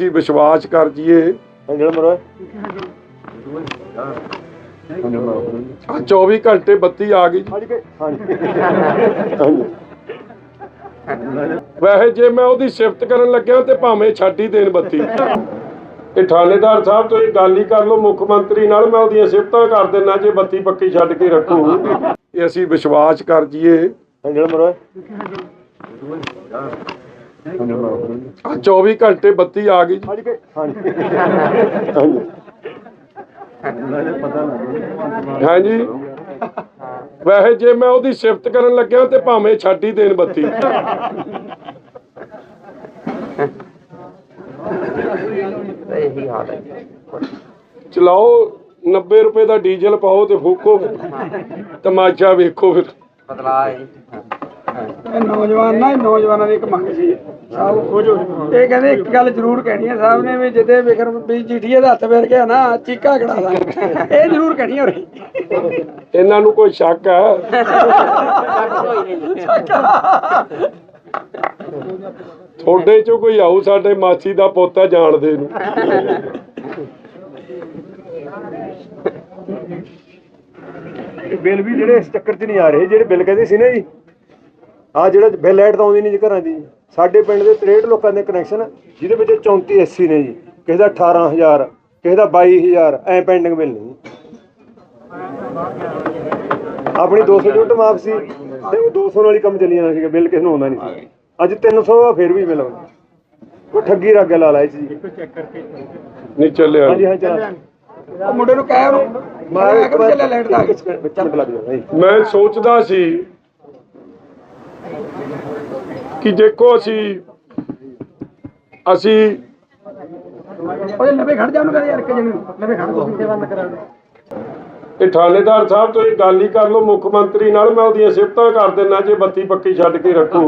ਅਸੀਂ ਵਿਸ਼ਵਾਸ ਕਰ ਜੀਏ। ਜਿਹੜਾ ਮਰੋ ਆ 24 ਘੰਟੇ ਬੱਤੀ ਆ ਗਈ ਵੈਸੇ ਜੇ ਮੈਂ ਉਹਦੀ ਸਿਫਤ ਕਰਨ ਲੱਗਿਆ ਤੇ ਭਾਵੇਂ ਛੱਡ ਹੀ ਦੇਣ ਬੱਤੀ। ਇਹ ਥਾਣੇਦਾਰ ਸਾਹਿਬ ਤੁਸੀਂ ਗੱਲ ਹੀ ਕਰ ਲਓ ਮੁੱਖ ਮੰਤਰੀ ਨਾਲ ਮੈਂ ਉਹਦੀਆਂ ਸਿਫਤਾਂ ਕਰ ਦਿੰਨਾ ਜੇ ਬੱਤੀ ਪੱਕੀ ਛੱਡ ਕੇ ਰੱਖੂ। ਇਹ ਅਸੀਂ ਵਿਸ਼ਵਾਸ ਕਰ ਜੀਏ। ਜਿਹੜਾ ਮਰੋ ਆ 24 ਘੰਟੇ ਬੱਤੀ ਆ ਗਈ ਜੀ। ਹਾਂਜੀ। ਵੈਸੇ ਜੇ ਮੈਂ ਉਹਦੀ ਸਿਫਤ ਕਰਨ ਲੱਗਿਆ ਤੇ ਭਾਵੇਂ ਛੱਡ ਹੀ ਦੇਣ ਬੱਤੀ। ਇਹੀ ਹਾਲ ਹੈ। ਚਲਾਓ 90 ਰੁਪਏ ਦਾ ਡੀਜ਼ਲ ਪਾਓ ਤੇ ਫੂਕੋ ਤਮਾਸ਼ਾ ਵੇਖੋ ਫਿਰ। ਬਦਲਾ ਹੈ ਇਹ ਨੌਜਵਾਨ ਨਾ ਇਹ ਨੌਜਵਾਨਾਂ ਦੀ ਇੱਕ ਮੰਗ ਸੀ। ਸਾਹਿਬ ਇਹ ਕਹਿੰਦੇ ਇੱਕ ਗੱਲ ਜ਼ਰੂਰ ਕਹਿਣੀ ਹੈ ਸਾਹਿਬ ਨੇ ਵੀ ਜਿੱਦੇ ਵਿਕਰਮ ਵੀ ਜੀਠੀਏ ਦਾ ਹੱਥ ਫੇਰ ਗਿਆ ਨਾ ਚੀਕਾ ਖੜਾ ਦਾ। ਇਹ ਜ਼ਰੂਰ ਕਹਿਣੀ ਹੋ ਰਹੀ ਇਹਨਾਂ ਨੂੰ ਕੋਈ ਸ਼ੱਕ ਹੈ ਤੁਹਾਡੇ ਚੋਂ ਕੋਈ ਆਊ ਸਾਡੇ ਮਾਸੀ ਦਾ ਪੋਤਾ ਜਾਣਦੇ ਨੂੰ। ਬਿੱਲ ਵੀ ਜਿਹੜੇ ਇਸ ਚੱਕਰ 'ਚ ਨਹੀਂ ਆ ਰਹੇ ਜਿਹੜੇ ਬਿੱਲ ਕਹਿੰਦੇ ਸੀ ਨਾ ਜੀ। ਆ ਜਿਹੜਾ ਬਿੱਲ ਲਾਈਟ ਤਾਂ ਆਉਂਦੀ ਨਹੀਂ ਜੀ ਘਰਾਂ ਦੀ। ਸਾਡੇ ਪਿੰਡ ਦੇ 63 ਲੋਕਾਂ ਦੇ ਕਨੈਕਸ਼ਨ ਜਿਹਦੇ ਵਿੱਚ 34 80 ਨੇ ਜੀ। ਕਿਸੇ ਦਾ 18000 ਕਿਸੇ ਦਾ 22000 ਐ ਪੈਂਡਿੰਗ ਬਿੱਲ ਨੇ ਆਪਣੀ 200 ਯੂਨਿਟ ਮਾਫ ਸੀ ਤੇ ਉਹ 200 ਨਾਲ ਹੀ ਕੰਮ ਚੱਲੀ ਜਾਣਾ ਸੀਗਾ ਬਿੱਲ ਕਿਸ ਨੂੰ ਆਉਂਦਾ ਨਹੀਂ ਸੀ। ਅੱਜ 300 ਆ ਫਿਰ ਵੀ ਬਿੱਲ ਆਉਂਦਾ। ਉਹ ਠੱਗੀ ਰੱਗ ਲਾ ਲਾ ਇਹ 'ਚ ਜੀ ਨਹੀਂ ਚੱਲਿਆ। ਹਾਂਜੀ ਹਾਂ ਚਲਾ। ਉਹ ਮੁੰਡੇ ਨੂੰ ਕਹਿ ਉਹਨੂੰ ਮੈਂ ਇੱਕ ਵਾਰ ਚੱਲਿਆ ਲਾਈਟ ਦਾ। ਵਿੱਚ ਮਿੰਟ ਲੱਗ ਜਾਣਾ ਜੀ ਮੈਂ ਸੋਚਦਾ ਸੀ ਕਿ ਦੇਖੋ ਅਸੀਂ ਅਸੀਂ ਉਹਦੇ ਲਵੇ ਖੜ ਜਾ ਉਹਨੂੰ ਕਹਿੰਦੇ ਯਾਰ ਇੱਕ ਜਣ ਲਵੇ ਖੜ ਦੋ ਬੰਦ ਕਰਾ ਇਹ ਥਾਣੇਦਾਰ ਸਾਹਿਬ ਤੁਸੀਂ ਗੱਲ ਹੀ ਕਰ ਲਓ ਮੁੱਖ ਮੰਤਰੀ ਨਾਲ ਮੈਂ ਉਹਦੀਆਂ ਸਿਫਤਾਂ ਕਰ ਦਿੰਨਾ ਜੇ ਬੱਤੀ ਪੱਕੀ ਛੱਡ ਕੇ ਰੱਖੂ।